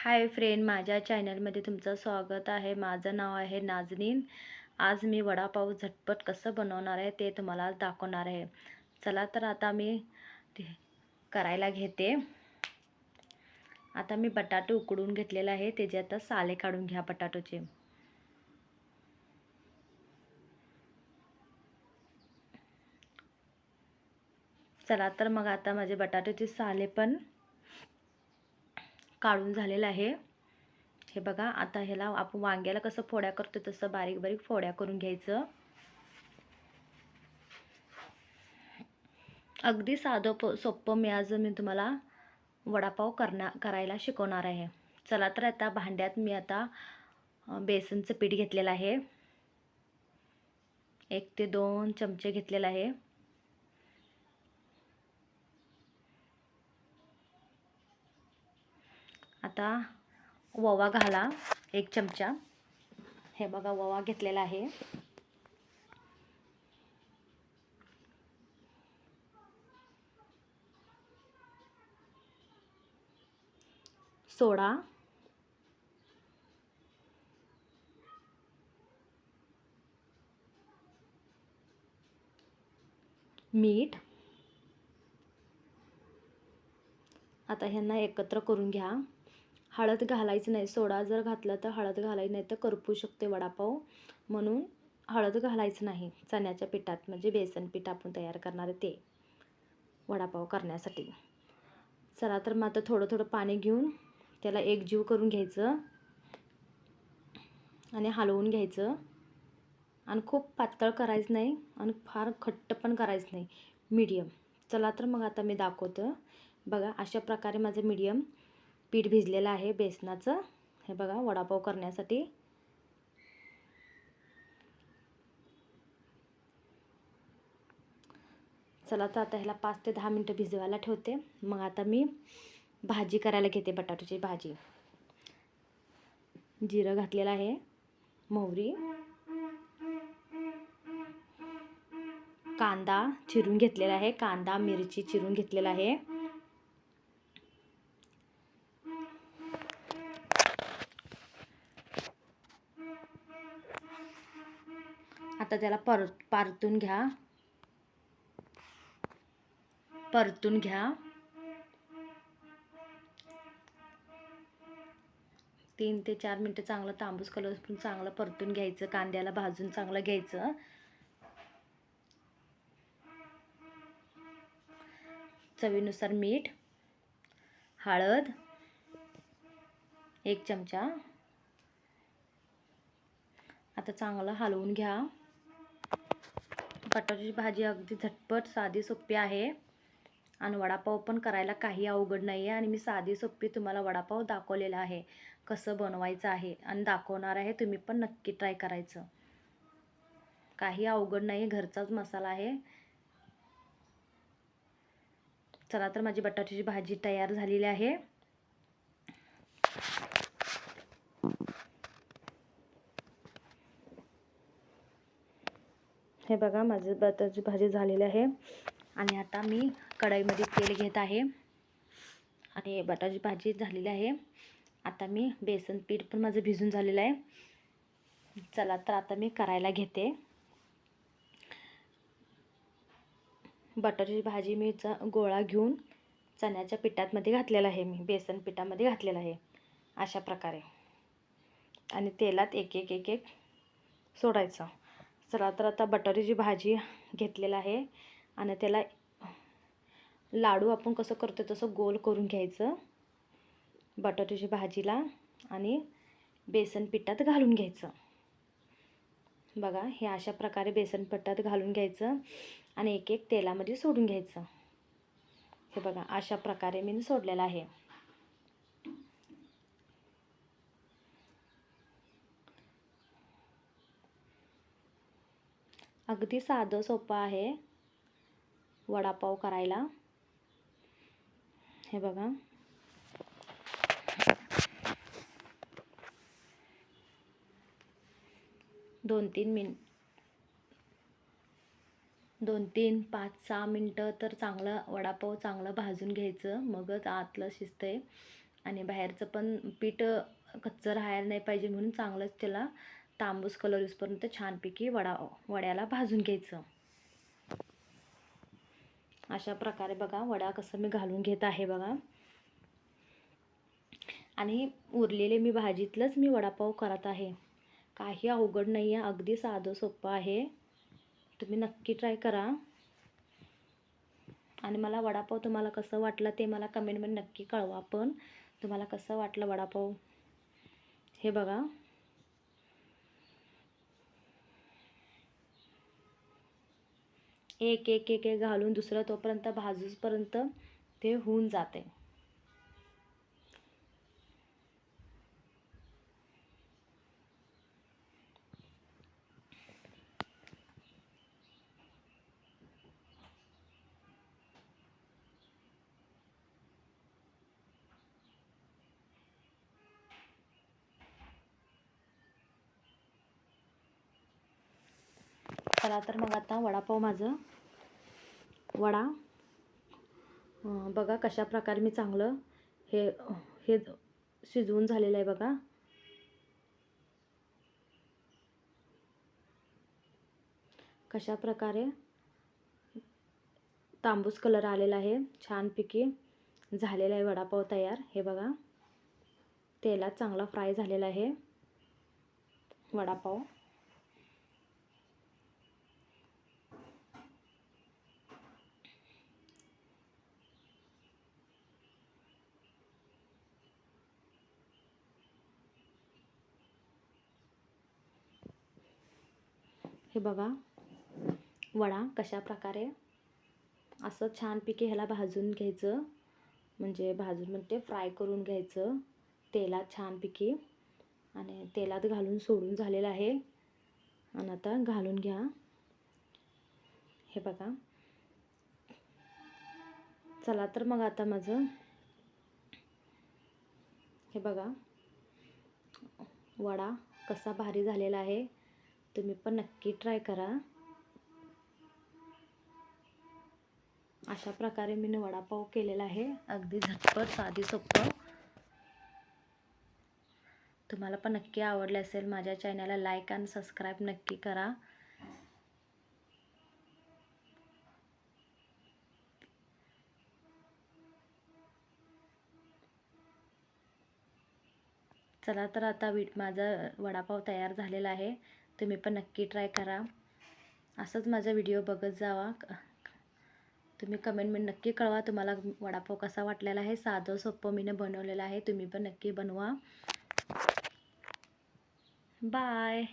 Hi friend माझ्या चॅनलमध्ये तुमचं स्वागत आहे. माझं नाव आहे नाजनीन. आज मी वडापाव झटपट कसं बनवणार आहे ते तुम्हाला आज दाखवणार आहे. चला तर आता मी करायला घेते. आता मी बटाटे उकडून घेतलेले आहे. त्याचे आता साले काढून घ्या बटाटोचे. चला तर मग आता माझे बटाट्याचे साले पण काढून झालेलं आहे. हे बघा आता ह्याला आपण वांग्याला कसं फोड्या करतो तसं बारीक बारीक फोड्या करून घ्यायचं. अगदी साधं प सोपं मी आज मी तुम्हाला वडापाव करण्या करायला शिकवणार आहे. चला तर आता भांड्यात मी आता बेसनचं पीठ घेतलेलं आहे. एक ते दोन चमचे घेतलेलं आहे. आता ओवा घाला एक चमचा. हे बघा ओवा घेतलेला आहे. सोडा. मीठ. आता ह्यांना एकत्र करून घ्या. हळद घालायचं नाही. सोडा जर घातला तर हळद घालायची नाही तर करपू शकते वडापाव. म्हणून हळद घालायचं नाही. चण्याच्या पिठात म्हणजे बेसन पीठ आपण तयार करणार आहे ते वडापाव करण्यासाठी. चला तर मग आता थोडं थोडं पाणी घेऊन त्याला एक जीव करून घ्यायचं आणि हलवून घ्यायचं. आणि खूप पातळ करायचं नाही आणि फार घट्ट पण करायचं नाही. मीडियम. चला तर मग आता मी दाखवतं. बघा अशा प्रकारे माझं मीडियम पीठ भिजलेलं आहे बेसनाचं. हे बघा वडापाव करण्यासाठी. चला तर आता ह्याला पाच ते दहा मिनटं भिजवायला ठेवते. मग आता मी भाजी करायला घेते बटाट्याची भाजी. जिरं घातलेलं आहे मोहरी. कांदा चिरून घेतलेला आहे कांदा मिरची चिरून घेतलेला आहे. आता त्याला पर परतून घ्या. परतून घ्या. तीन ते चार मिनटं चांगलं तांबूस कलर चांगलं परतून घ्यायचं कांद्याला भाजून चांगलं घ्यायचं. चवीनुसार मीठ हळद एक चमचा. आता चांगलं हलवून घ्या. बटाट्याची भाजी अगदी झटपट साधी सोपी आहे. आणि वडापाव पण करायला काही अवघड नाही आहे आणि मी साधी सोपी तुम्हाला वडापाव दाखवलेला आहे. कसं बनवायचं आहे आणि दाखवणार आहे तुम्ही पण नक्की ट्राय करायचं. काही अवघड नाही घरचाच मसाला आहे. चला तर माझी बटाट्याची भाजी तयार झालेली आहे. हे बघा माझी बटाची भाजी झालेली आहे. आणि आता मी कढईमध्ये तेल घेत आहे. आणि बटाची भाजी झालेली आहे. आता मी बेसन पीठ पण माझं भिजून झालेलं आहे. चला तर आता मी करायला घेते. बटाट्याची भाजी मी च गोळा घेऊन चण्याच्या पिठातमध्ये घातलेला आहे मी. बेसन पिठामध्ये घातलेला आहे. अशा प्रकारे. आणि तेलात एक एक एक एक सोडायचं. चला तर आता बटाट्याची भाजी घेतलेला आहे आणि त्याला लाडू आपण कसं करतो तसं गोल करून घ्यायचं. बटाट्याची भाजीला आणि बेसन पिठात घालून घ्यायचं. बघा हे अशा प्रकारे बेसन पिठात घालून घ्यायचं आणि एक एक तेलामध्ये सोडून घ्यायचं. हे बघा अशा प्रकारे मी सोडलेलं आहे. अगदी साधं सोपं आहे वडापाव करायला. हे बघा. दोन तीन मिन दोन तीन पाच सहा मिनटं तर चांगलं वडापाव चांगलं भाजून घ्यायचं. मगच आतलं शिजतं आहे आणि बाहेरचं पण पीठ कच्चं राहायला नाही पाहिजे म्हणून चांगलंच त्याला तांबूस कलर यूजपर्यंत छानपैकी वडा वड्याला भाजून घ्यायचं. अशा प्रकारे बघा वडा कसं मी घालून घेत आहे बघा. आणि उरलेले मी भाजीतलंच मी वडापाव करत आहे. काही अवघड नाही आहे अगदी साधं सोपं आहे. तुम्ही नक्की ट्राय करा. आणि मला वडापाव तुम्हाला कसं वाटलं ते मला कमेंटमध्ये नक्की कळवा. पण तुम्हाला कसं वाटलं वडापाव? हे बघा. एक एक एक एक घालून दुसरं तोपर्यंत भाजूसपर्यंत ते होऊन जाते. चला तर मग आता वडापाव माझं. वडा. बघा कशा प्रकारे मी चांगलं हे हे शिजवून झालेलं आहे बघा. कशा प्रकारे तांबूस कलर आलेला आहे छानपैकी झालेला आहे वडापाव तयार. हे बघा तेलात चांगला फ्राय झालेला आहे वडापाव. हे बघा. वडा कशा प्रकारे असं छानपैकी ह्याला भाजून घ्यायचं. म्हणजे भाजून म्हणते फ्राय करून घ्यायचं. तेलात छानपैकी आणि तेलात घालून सोडून झालेलं आहे. आणि आता घालून घ्या. हे बघा. चला तर मग आता माझं. हे बघा. वडा कसा भारी झालेला आहे. तुम्ही पण नक्की ट्राय करा. अशा प्रकारे मी वडापाव केलेला आहे. अगदी झटपट साधी सोपं. तुम्हाला पण नक्की आवडले असेल माझ्या चॅनलला लाईक आणि सबस्क्राईब नक्की करा. चला तर आता वीट माझा वडापाव तयार झालेला आहे. तुम्ही पण नक्की ट्राय करा. असंच माझा व्हिडिओ बघत जावा. तुम्ही कमेंटमेंट नक्की कळवा तुम्हाला वडापाव कसा वाटलेला आहे. साधं सोपं मीनं बनवलेलं आहे. तुम्ही पण नक्की बनवा. बाय